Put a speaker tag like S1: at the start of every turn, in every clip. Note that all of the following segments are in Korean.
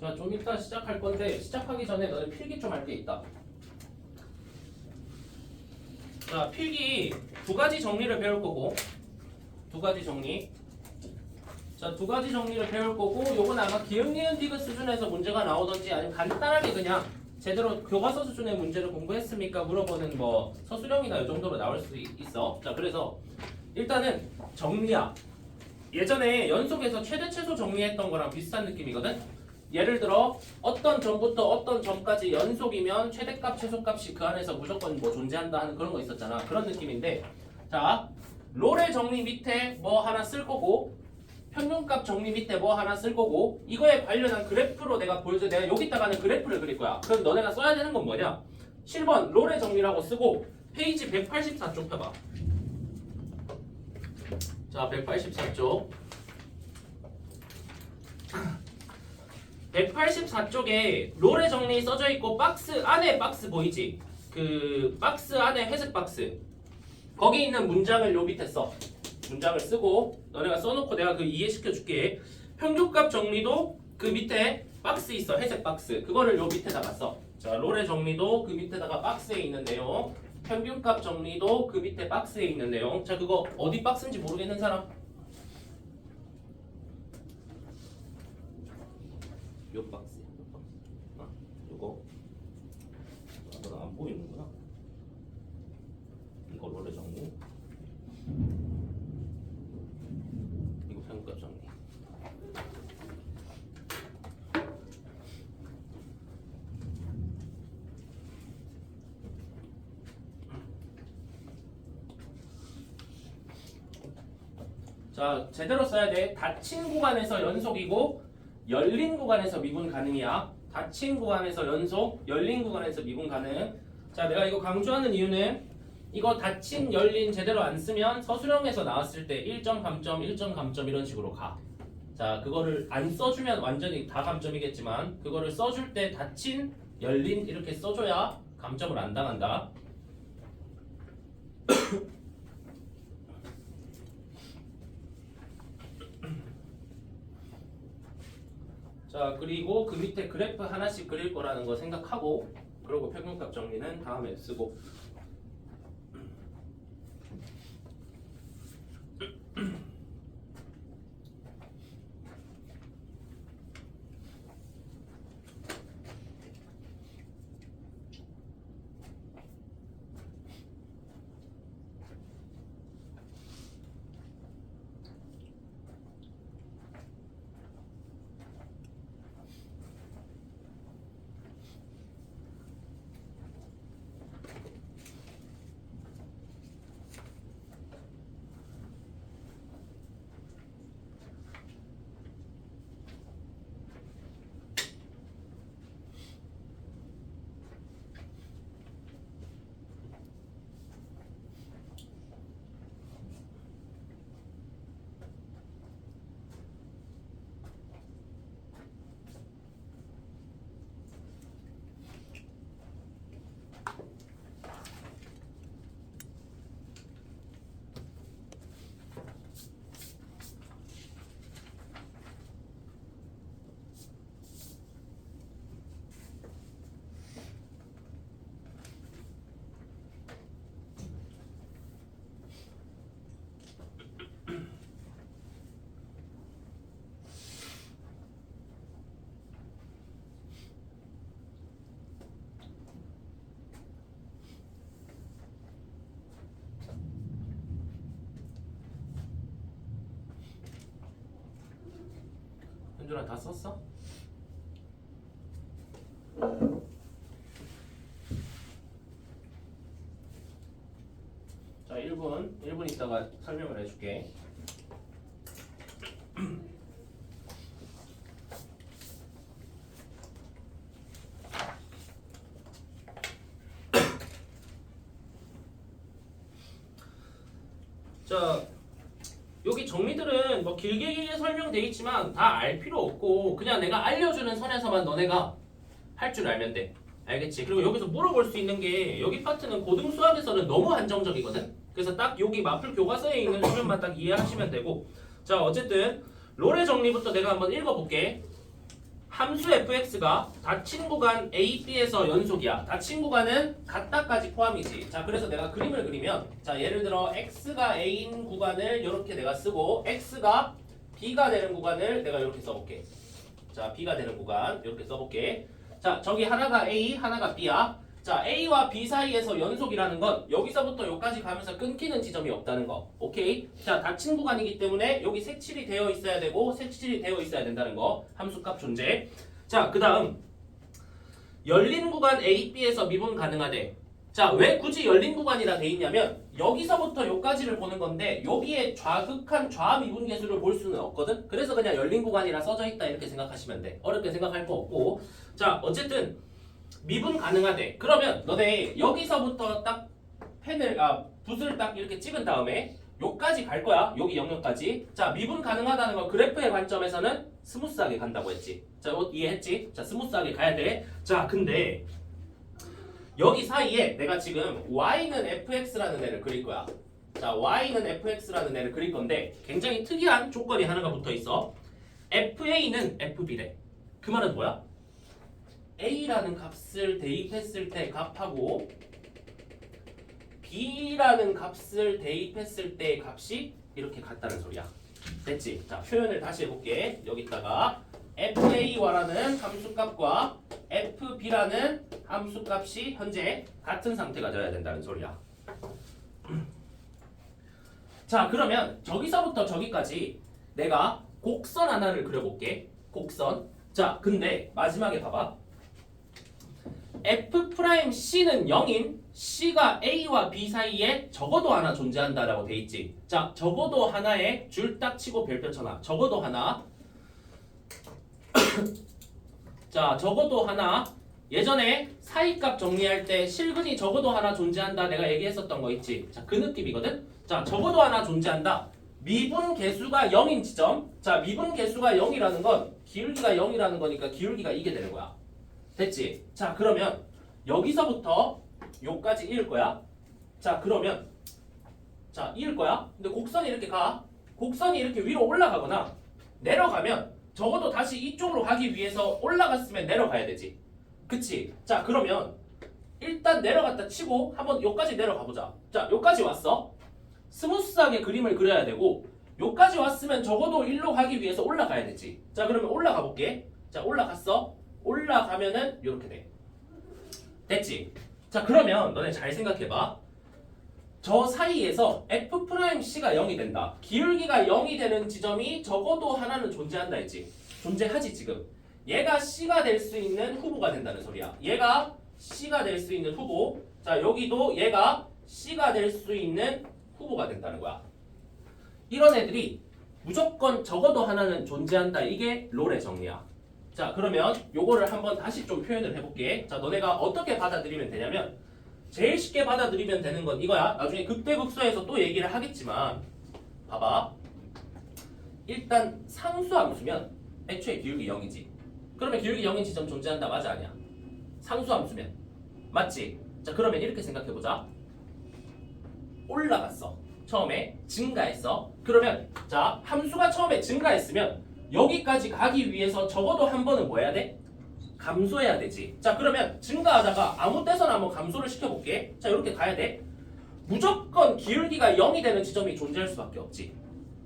S1: 자, 좀 이따 시작할 건데 시작하기 전에 너네 필기 좀 할 게 있다. 자, 필기 두 가지 정리를 배울 거고 두 가지 정리. 자, 두 가지 정리를 배울 거고 요건 아마 기억 니은 디귿 수준에서 문제가 나오던지 아니면 간단하게 그냥 제대로 교과서 수준의 문제를 공부했습니까? 물어보는 뭐 서술형이나 이 정도로 나올 수 있- 있어. 자, 그래서 일단은 정리야. 예전에 연속해서 최대 최소 정리했던 거랑 비슷한 느낌이거든. 예를 들어 어떤 점부터 어떤 점까지 연속이면 최대값 최소값이 그 안에서 무조건 뭐 존재한다 하는 그런 거 있었잖아. 그런 느낌인데 자 롤의 정리 밑에 뭐 하나 쓸 거고 평균값 정리 밑에 뭐 하나 쓸 거고 이거에 관련한 그래프로 내가 보여줘 내가 여기다가는 그래프를 그릴 거야. 그럼 너네가 써야 되는 건 뭐냐? 7번 롤의 정리라고 쓰고 페이지 184쪽 펴봐. 자 184쪽 184쪽에 롤의 정리 써져 있고 박스 안에 박스 보이지? 그 박스 안에 회색 박스. 거기 있는 문장을 요 밑에 써 문장을 쓰고 너네가 써놓고 내가 그 이해시켜 줄게. 평균값 정리도 그 밑에 박스 있어 회색 박스. 그거를 요 밑에다가 써자 롤의 정리도 그 밑에다가 박스에 있는 내용. 평균값 정리도 그 밑에 박스에 있는 내용. 자 그거 어디 박스인지 모르겠는 사람? 요 박스 요 박스 아 요거 아, 너는 안 보이는구나 이거 롤의 정리 이거 평균값 정리 자 제대로 써야 돼 닫힌 구간에서 연속이고 열린 구간에서 미분 가능이야 닫힌 구간에서 연속 열린 구간에서 미분 가능 자 내가 이거 강조하는 이유는 이거 닫힌 열린 제대로 안 쓰면 서술형에서 나왔을 때 1점 감점 1점 감점 이런 식으로 가. 자 그거를 안 써주면 완전히 다 감점이겠지만 그거를 써줄 때 닫힌 열린 이렇게 써줘야 감점을 안 당한다. 자 그리고 그 밑에 그래프 하나씩 그릴 거라는 거 생각하고 그리고 평균값 정리는 다음에 쓰고 현준아 다 썼어? 자 1분 1분 있다가 설명을 해줄게 자 여기 정리들은 뭐 길게 길게 설명돼 있지만 다 알 필요 없고 그냥 내가 알려주는 선에서만 너네가 할 줄 알면 돼. 알겠지? 그리고 여기서 물어볼 수 있는 게 여기 파트는 고등 수학에서는 너무 한정적이거든. 그래서 딱 여기 마플 교과서에 있는 수준만 딱 이해하시면 되고 자 어쨌든 롤의 정리부터 내가 한번 읽어볼게. 함수 fx가 닫힌 구간 a, b에서 연속이야. 닫힌 구간은 같다까지 포함이지. 자, 그래서 내가 그림을 그리면 자, 예를 들어 x가 a인 구간을 이렇게 내가 쓰고 x가 b가 되는 구간을 내가 이렇게 써볼게. 자, b가 되는 구간 이렇게 써볼게. 자, 저기 하나가 a, 하나가 b야. 자, a와 b 사이에서 연속이라는 건 여기서부터 여기까지 가면서 끊기는 지점이 없다는 거. 오케이? 자, 닫힌 구간이기 때문에 여기 색칠이 되어 있어야 되고 색칠이 되어 있어야 된다는 거. 함수값 존재. 자, 그 다음 열린 구간 a, b에서 미분 가능하대. 자, 왜 굳이 열린 구간이라 돼 있냐면 여기서부터 여기까지를 보는 건데 여기에 좌극한 좌미분 계수를 볼 수는 없거든. 그래서 그냥 열린 구간이라 써져 있다 이렇게 생각하시면 돼. 어렵게 생각할 거 없고. 자, 어쨌든 미분 가능하대. 그러면 너네 여기서부터 딱 펜을 아 붓을 딱 이렇게 찍은 다음에 요까지 갈 거야. 여기 영역까지. 자, 미분 가능하다는 건 그래프의 관점에서는 스무스하게 간다고 했지. 자, 이해했지? 자, 스무스하게 가야 돼. 자, 근데 여기 사이에 내가 지금 y는 fx라는 애를 그릴 거야. 자, y는 fx라는 애를 그릴 건데 굉장히 특이한 조건이 하나가 붙어 있어. fa는 fb래. 그 말은 뭐야? A라는 값을 대입했을 때 값하고 b라는 값을 대입했을 때 값이 이렇게 같다는 소리야. 됐지? 자, 표현을 다시 해볼게. 여기다가 fa와라는 함수값과 fb라는 함수값이 현재 같은 상태가 되어야 된다는 소리야. 자, 그러면 저기서부터 저기까지 내가 곡선 하나를 그려볼게. 곡선. 자, 근데 마지막에 봐봐. F 프라임 c는 0인 c가 a와 b 사이에 적어도 하나 존재한다라고 돼 있지. 자, 적어도 하나에 줄 딱 치고 별표 쳐놔. 적어도 하나. 자, 적어도 하나. 예전에 사이값 정리할 때 실근이 적어도 하나 존재한다 내가 얘기했었던 거 있지. 자, 그 느낌이거든. 자, 적어도 하나 존재한다. 미분 개수가 0인 지점. 자, 미분 개수가 0이라는 건 기울기가 0이라는 거니까 기울기가 이게 되는 거야. 됐지? 자, 그러면 여기서부터 요까지 이을 거야. 자, 그러면 자, 이을 거야. 근데 곡선이 이렇게 가. 곡선이 이렇게 위로 올라가거나 내려가면 적어도 다시 이쪽으로 가기 위해서 올라갔으면 내려가야 되지. 그치? 자, 그러면 일단 내려갔다 치고 한번 요까지 내려가 보자. 자, 요까지 왔어. 스무스하게 그림을 그려야 되고 요까지 왔으면 적어도 일로 가기 위해서 올라가야 되지. 자, 그러면 올라가 볼게. 자, 올라갔어. 올라가면은 이렇게 돼. 됐지? 자, 그러면 너네 잘 생각해봐. 저 사이에서 f 프라임 c가 0이 된다. 기울기가 0이 되는 지점이 적어도 하나는 존재한다 했지. 존재하지 지금. 얘가 c가 될 수 있는 후보가 된다는 소리야. 얘가 c가 될 수 있는 후보. 자, 여기도 얘가 c가 될 수 있는 후보가 된다는 거야. 이런 애들이 무조건 적어도 하나는 존재한다. 이게 롤의 정리야. 자 그러면 요거를 한번 다시 좀 표현을 해볼게. 자 너네가 어떻게 받아들이면 되냐면 제일 쉽게 받아들이면 되는 건 이거야. 나중에 극대극소에서 또 얘기를 하겠지만 봐봐. 일단 상수 함수면 애초에 기울기 0이지. 그러면 기울기 0인 지점 존재한다. 맞아 아니야? 상수 함수면. 맞지? 자 그러면 이렇게 생각해보자. 올라갔어. 처음에 증가했어. 그러면 자 함수가 처음에 증가했으면 여기까지 가기 위해서 적어도 한 번은 뭐 해야 돼? 감소해야 되지. 자, 그러면 증가하다가 아무 때서나 한번 감소를 시켜볼게. 자, 이렇게 가야 돼. 무조건 기울기가 0이 되는 지점이 존재할 수밖에 없지.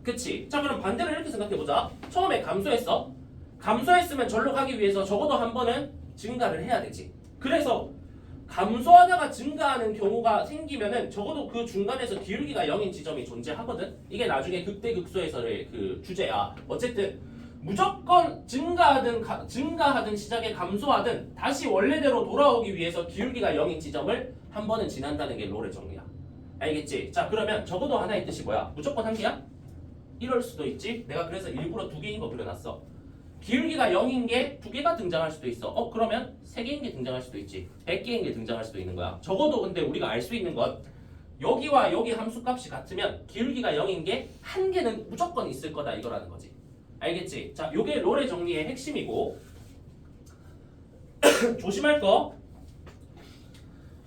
S1: 그치? 자, 그럼 반대로 이렇게 생각해보자. 처음에 감소했어. 감소했으면 절로 가기 위해서 적어도 한 번은 증가를 해야 되지. 그래서 감소하다가 증가하는 경우가 생기면은 적어도 그 중간에서 기울기가 0인 지점이 존재하거든. 이게 나중에 극대극소에서의 그 주제야. 어쨌든 무조건 증가하든 가- 증가하든 시작에 감소하든 다시 원래대로 돌아오기 위해서 기울기가 0인 지점을 한 번은 지난다는 게 롤의 정리야. 알겠지? 자 그러면 적어도 하나의 뜻이 뭐야? 무조건 한 개야? 이럴 수도 있지. 내가 그래서 일부러 두 개인 거 그려놨어. 기울기가 0인 게 두 개가 등장할 수도 있어. 어 그러면 세 개인 게 등장할 수도 있지. 100개인 게 등장할 수도 있는 거야. 적어도 근데 우리가 알 수 있는 건 여기와 여기 함수값이 같으면 기울기가 0인 게 한 개는 무조건 있을 거다 이거라는 거지. 알겠지? 자, 요게 롤의 정리의 핵심이고 조심할 거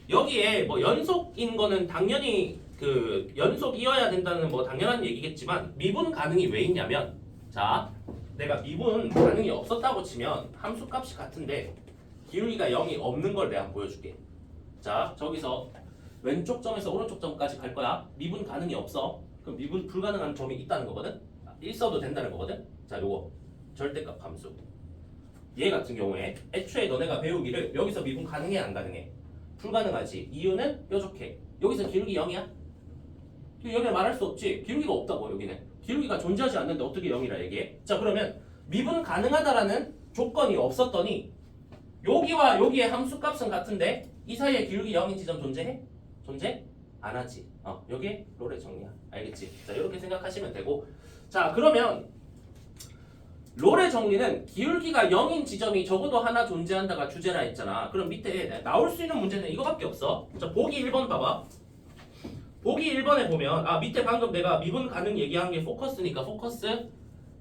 S1: 여기에 뭐 연속인 거는 당연히 그 연속 이어야 된다는 뭐 당연한 얘기겠지만 미분 가능이 왜 있냐면 자 내가 미분 반응이 없었다고 치면 함수 값이 같은데 기울기가 0이 없는 걸 내가 보여줄게. 자, 저기서 왼쪽 점에서 오른쪽 점까지 갈 거야. 미분 가능이 없어. 그럼 미분 불가능한 점이 있다는 거거든. 일 써도 된다는 거거든. 자, 요거 절대값 함수. 얘 같은 경우에 애초에 너네가 배우기를 여기서 미분 가능해 안 가능해? 불가능하지. 이유는 뾰족해. 여기서 기울기 0이야? 여기를 말할 수 없지. 기울기가 없다고 여기는. 기울기가 존재하지 않는데 어떻게 0이라 얘기해? 자 그러면 미분 가능하다라는 조건이 없었더니 여기와 여기의 함수값은 같은데 이 사이에 기울기 0인 지점 존재해? 존재? 안 하지. 어 여기에 롤의 정리야. 알겠지? 자 이렇게 생각하시면 되고 자 그러면 롤의 정리는 기울기가 0인 지점이 적어도 하나 존재한다가 주제라 했잖아. 그럼 밑에 나올 수 있는 문제는 이거밖에 없어. 자 보기 1번 봐봐. 보기 1번에 보면 아 밑에 방금 내가 미분 가능 얘기한 게 포커스니까 포커스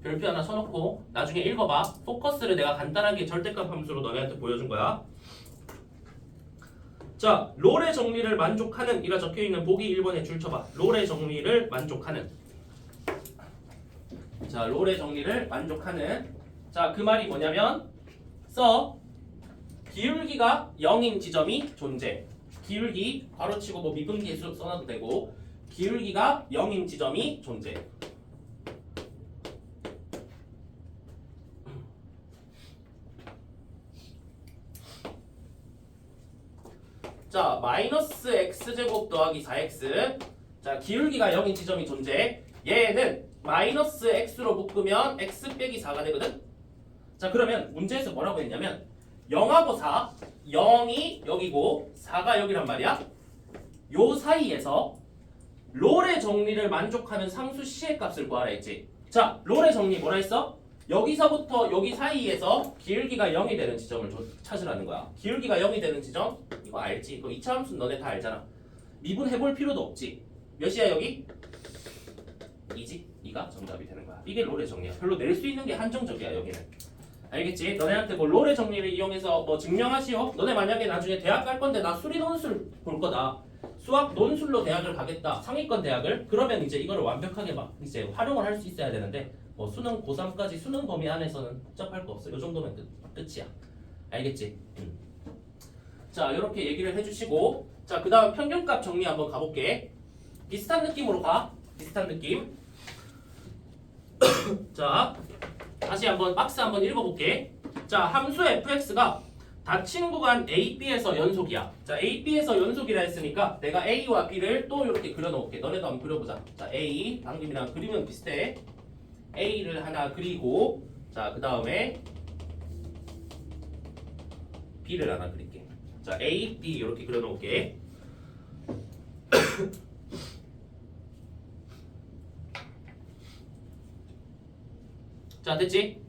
S1: 별표 하나 쳐놓고 나중에 읽어봐 포커스를 내가 간단하게 절대값 함수로 너네한테 보여준 거야 자 롤의 정리를 만족하는 이라 적혀있는 보기 1번에 줄 쳐봐 롤의 정리를 만족하는 자 롤의 정리를 만족하는. 자 그 말이 뭐냐면 써 기울기가 0인 지점이 존재. 기울기 괄호치고 뭐 미분 계수 써놔도 되고 기울기가 0인 지점이 존재. 자 마이너스 x제곱 더하기 4x 자 기울기가 0인 지점이 존재. 얘는 마이너스 x로 묶으면 x 빼기 4가 되거든 자 그러면 문제에서 뭐라고 했냐면 0하고 4 0이 여기고 4가 여기란 말이야. 요 사이에서 롤의 정리를 만족하는 상수 C의 값을 구하라 했지. 자, 롤의 정리 뭐라 했어? 여기서부터 여기 사이에서 기울기가 0이 되는 지점을 조- 찾으라는 거야. 기울기가 0이 되는 지점? 이거 알지? 이거 2차 함수 너네 다 알잖아. 미분해볼 필요도 없지. 몇이야 여기? 2지? 2가 정답이 되는 거야. 이게 롤의 정리야. 별로 낼 수 있는 게 한정적이야 여기는. 알겠지? 너네한테 뭐 롤의 정리를 이용해서 뭐 증명하시오? 너네 만약에 나중에 대학 갈 건데 나 수리 논술 볼 거다. 수학 논술로 대학을 가겠다. 상위권 대학을 그러면 이제 이거를 완벽하게 막 이제 활용을 할 수 있어야 되는데 뭐 수능 고3까지 수능 범위 안에서는 복잡할 거 없어. 요 정도면 끝, 끝이야. 알겠지? 음. 자, 이렇게 얘기를 해주시고 자, 그 다음 평균값 정리 한번 가볼게. 비슷한 느낌으로 가. 비슷한 느낌. 자, 다시 한번 박스 한번 읽어볼게. 자, 함수 fx가 닫힌 구간 a, b에서 연속이야. 자, a, b에서 연속이라 했으니까 내가 a와 b를 또 이렇게 그려놓을게. 너네도 한번 그려보자. 자, a 방금이랑 그림은 비슷해. a를 하나 그리고 자, 그 다음에 b를 하나 그릴게. 자, a, b 이렇게 그려놓을게. 자, 됐지?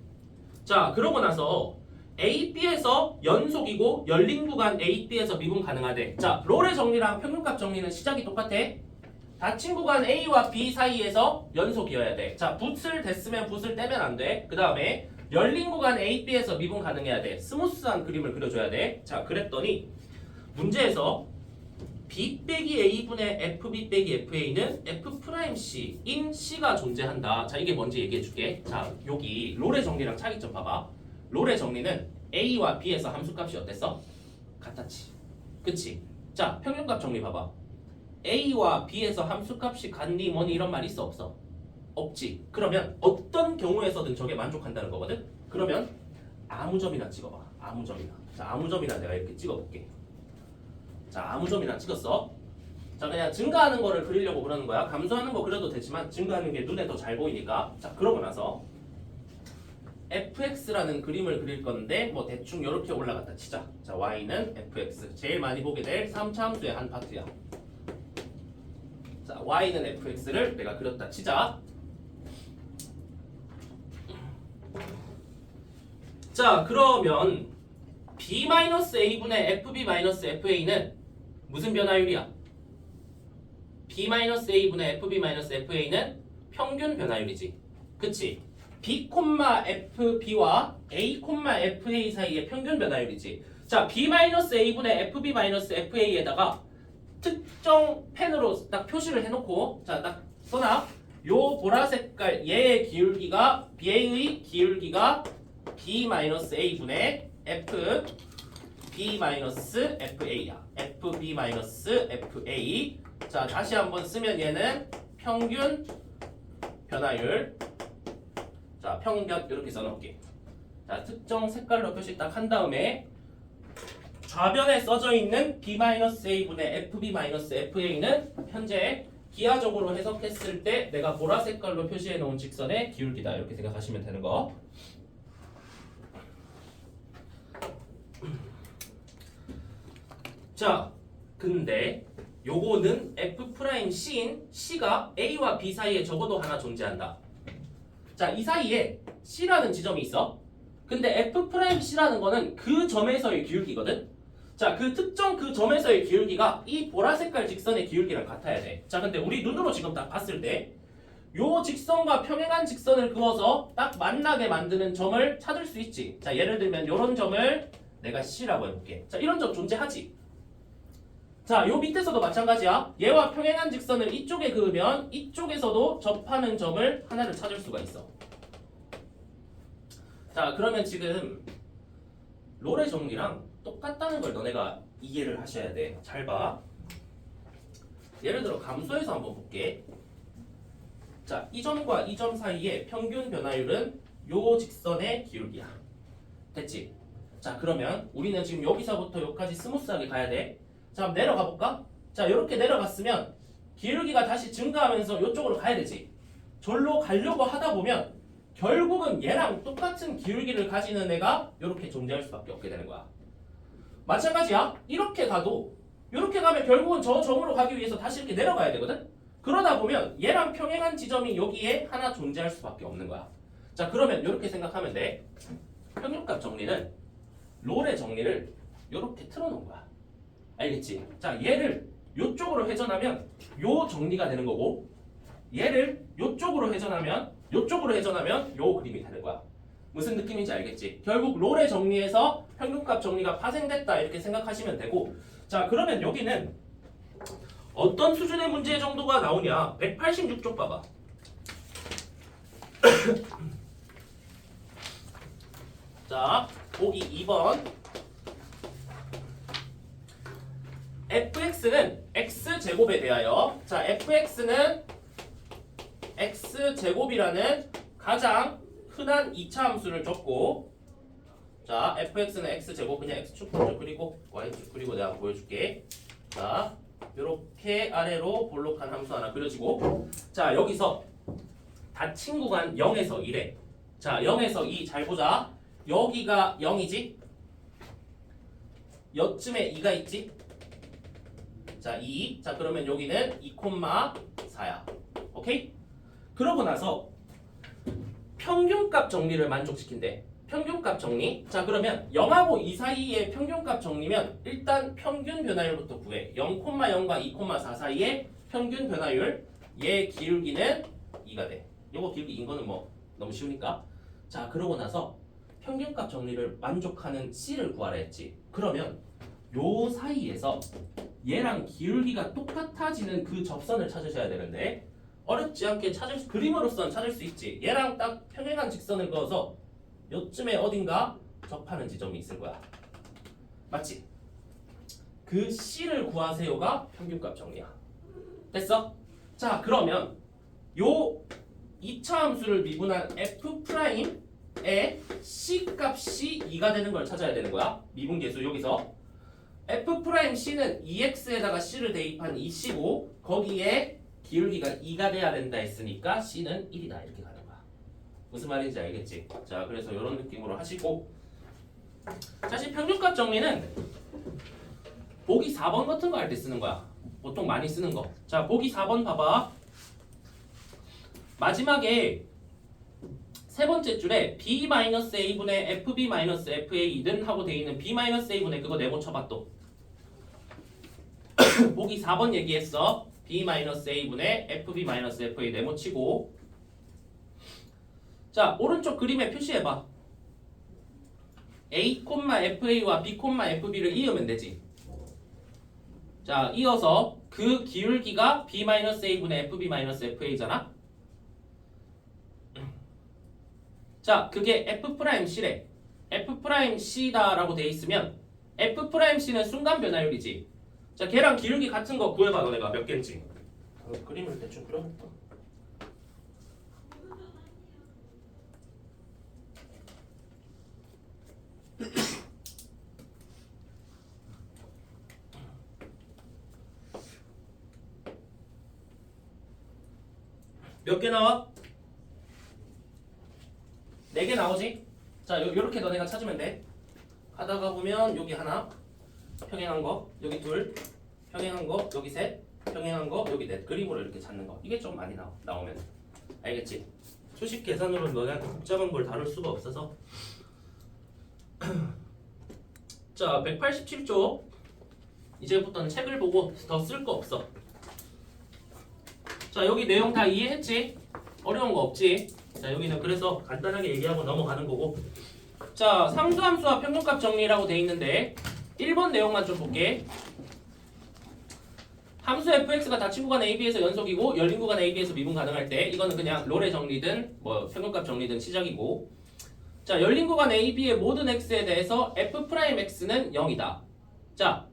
S1: 자, 그러고 나서 A, B에서 연속이고 열린 구간 A, B에서 미분 가능하대. 자, 롤의 정리랑 평균값 정리는 시작이 똑같아. 닫힌 구간 A와 B 사이에서 연속이어야 돼. 자, 붓을 댔으면 붓을 떼면 안 돼. 그 다음에 열린 구간 A, B에서 미분 가능해야 돼. 스무스한 그림을 그려줘야 돼. 자, 그랬더니 문제에서 B 빼기 A분의 FB 빼기 FA는 F 프라임 C인 C가 존재한다. 자, 이게 뭔지 얘기해 줄게. 자, 여기 롤의 정리랑 차이점 봐봐. 롤의 정리는 A와 B에서 함수값이 어땠어? 같았지. 그치? 자, 평균값 정리 봐봐. A와 B에서 함수값이 같니 뭐니 이런 말 있어 없어? 없지. 그러면 어떤 경우에서든 저게 만족한다는 거거든? 그러면 아무 점이나 찍어봐. 아무 점이나. 자, 아무 점이나 내가 이렇게 찍어볼게. 자, 아무 점이나 찍었어. 자, 그냥 증가하는 거를 그리려고 그러는 거야. 감소하는 거 그려도 되지만 증가하는 게 눈에 더 잘 보이니까. 자, 그러고 나서 fx라는 그림을 그릴 건데 뭐 대충 이렇게 올라갔다 치자. 자, y는 fx. 제일 많이 보게 될 3차 함수의 한 파트야. 자, y는 fx를 내가 그렸다 치자. 자, 그러면 b-a분의 fb-fa는 무슨 변화율이야? b-a분의 fb-fa는 평균 변화율이지. 그치? b, fb와 a, fa 사이의 평균 변화율이지. 자, b-a분의 fb-fa에다가 특정 펜으로 딱 표시를 해놓고 자, 딱 써놔. 요 보라색깔 얘의 기울기가 BA의 기울기가 B-A분의 F B-FA야. FB-FA. 자, 다시 한번 쓰면 얘는 평균 변화율. 자, 평균 이렇게 써놓을게. 자, 특정 색깔로 표시 딱 한 다음에 좌변에 써져 있는 B-A분의 FB-FA는 현재 기하적으로 해석했을 때 내가 보라 색깔로 표시해 놓은 직선의 기울기다 이렇게 생각하시면 되는 거. 자, 근데 요거는 F 프라임 C인 C가 A와 B 사이에 적어도 하나 존재한다. 자, 이 사이에 C라는 지점이 있어. 근데 F 프라임 C라는 거는 그 점에서의 기울기거든. 자, 그 특정 그 점에서의 기울기가 이 보라색깔 직선의 기울기랑 같아야 돼. 자, 근데 우리 눈으로 지금 딱 봤을 때, 요 직선과 평행한 직선을 그어서 딱 만나게 만드는 점을 찾을 수 있지. 자, 예를 들면 요런 점을 내가 C라고 해볼게. 자, 이런 점 존재하지. 자, 요 밑에서도 마찬가지야. 얘와 평행한 직선을 이쪽에 그으면 이쪽에서도 접하는 점을 하나를 찾을 수가 있어. 자, 그러면 지금 롤의 정리랑 똑같다는 걸 너네가 이해를 하셔야 돼. 잘 봐. 예를 들어 감소해서 한번 볼게. 자, 이 점과 이 점 사이의 평균 변화율은 요 직선의 기울기야. 됐지? 자, 그러면 우리는 지금 여기서부터 여기까지 스무스하게 가야 돼. 자, 내려가 볼까? 자, 이렇게 내려갔으면 기울기가 다시 증가하면서 이쪽으로 가야 되지. 절로 가려고 하다 보면 결국은 얘랑 똑같은 기울기를 가지는 애가 이렇게 존재할 수밖에 없게 되는 거야. 마찬가지야. 이렇게 가도 이렇게 가면 결국은 저 점으로 가기 위해서 다시 이렇게 내려가야 되거든. 그러다 보면 얘랑 평행한 지점이 여기에 하나 존재할 수밖에 없는 거야. 자, 그러면 이렇게 생각하면 돼. 평균값 정리는 롤의 정리를 이렇게 틀어놓은 거야. 알겠지? 자, 얘를 이쪽으로 회전하면 요 정리가 되는 거고 얘를 이쪽으로 회전하면 이쪽으로 회전하면 요 그림이 되는 거야. 무슨 느낌인지 알겠지? 결국 롤의 정리에서 평균값 정리가 파생됐다 이렇게 생각하시면 되고 자 그러면 여기는 어떤 수준의 문제 정도가 나오냐 186쪽 봐봐 자 보기 2번 fx는 x제곱에 대하여. 자 fx는 x제곱이라는 가장 흔한 2차 함수를 줬고 자 fx는 x제곱 그냥 x축 먼저 그리고 y축 그리고 내가 보여줄게. 자 이렇게 아래로 볼록한 함수 하나 그려지고 자 여기서 닫힌 구간 0에서 1에 자 0에서 2 잘 보자. 여기가 0이지? 여쯤에 2가 있지 자 2. 자 그러면 여기는 2,4야 오케이 그러고 나서 평균값 정리를 만족시킨대. 평균값 정리. 자 그러면 0하고 2 사이의 평균값 정리면 일단 평균 변화율부터 구해. 0,0과 2,4 사이의 평균 변화율. 얘 기울기는 2가 돼. 요거 기울기 인 거는 뭐 너무 쉬우니까. 자 그러고 나서 평균값 정리를 만족하는 C를 구하라 했지. 그러면 요 사이에서 얘랑 기울기가 똑같아지는 그 접선을 찾으셔야 되는데 어렵지 않게 찾을 수, 그림으로서는 찾을 수 있지. 얘랑 딱 평행한 직선을 그어서 요쯤에 어딘가 접하는 지점이 있을 거야. 맞지? 그 C를 구하세요가 평균값 정리야. 됐어? 자, 그러면 요 2차 함수를 미분한 F 프라임의 C 값이 2가 되는 걸 찾아야 되는 거야. 미분 계수 여기서 F 프라임 C는 2x에다가 C를 대입한 2C고 거기에 기울기가 2가 돼야 된다 했으니까 C는 1이다 이렇게 가는 거야. 무슨 말인지 알겠지? 자, 그래서 이런 느낌으로 하시고 사실 평균값 정리는 보기 4번 같은 거 할 때 쓰는 거야. 보통 많이 쓰는 거. 자, 보기 4번 봐봐. 마지막에 세 번째 줄에 b-a분의 fb-fa는 하고 돼 있는 b-a분의 그거 네모 쳐봐 또. 보기 4번 얘기했어. b-a분의 fb-fa 네모 치고 자 오른쪽 그림에 표시해봐 a, fa와 b, fb를 이으면 되지 자 이어서 그 기울기가 b-a분의 fb-fa잖아 자, 그게 f 프라임 c래. f 프라임 c다라고 돼 있으면 f 프라임 c는 순간 변화율이지. 자, 걔랑 기울기 같은 거 구해봐 너네가 몇 개인지. 어, 그림을 대충 그려볼까? 몇 개 나와? 네 개 나오지? 자, 요, 요렇게 너네가 찾으면 돼. 하다가 보면 여기 하나, 평행한 거, 여기 둘, 평행한 거, 여기 셋, 평행한 거, 여기 넷. 그림으로 이렇게 찾는 거. 이게 좀 많이 나와, 나오면. 알겠지? 수식 계산으로는 너네한테 복잡한 걸 다룰 수가 없어서. 자, 187조. 이제부터는 책을 보고 더 쓸 거 없어. 자, 여기 내용 다 이해했지? 어려운 거 없지? 자, 여기는 그래서 간단하게 얘기하고 넘어가는 거고. 자, 상수함수와 평균값 정리라고 돼 있는데 1번 내용만 좀 볼게. 함수 fx가 닫힌 구간 AB에서 연속이고 열린 구간 AB에서 미분 가능할 때 이거는 그냥 롤의 정리든 뭐 평균값 정리든 시작이고 자 열린 구간 AB의 모든 x에 대해서 f'x는 0이다 자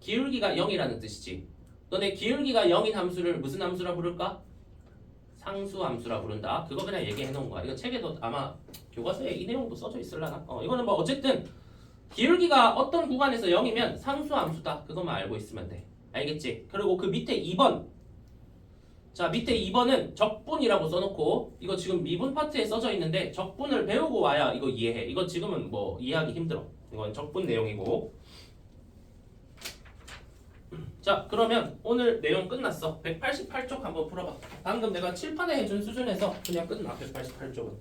S1: 기울기가 0이라는 뜻이지 너네 기울기가 0인 함수를 무슨 함수라 부를까? 상수 함수라 부른다 그거 그냥 얘기해 놓은 거야 이거 책에도 아마 교과서에 이 내용도 써져 있을라나? 어 이거는 뭐 어쨌든 기울기가 어떤 구간에서 0이면 상수 함수다. 그것만 알고 있으면 돼. 알겠지? 그리고 그 밑에 2번. 자 밑에 2번은 적분이라고 써놓고 이거 지금 미분 파트에 써져 있는데 적분을 배우고 와야 이거 이해해. 이거 지금은 뭐 이해하기 힘들어. 이건 적분 내용이고. 자 그러면 오늘 내용 끝났어. 188쪽 한번 풀어봐. 방금 내가 칠판에 해준 수준에서 그냥 끝나 188쪽은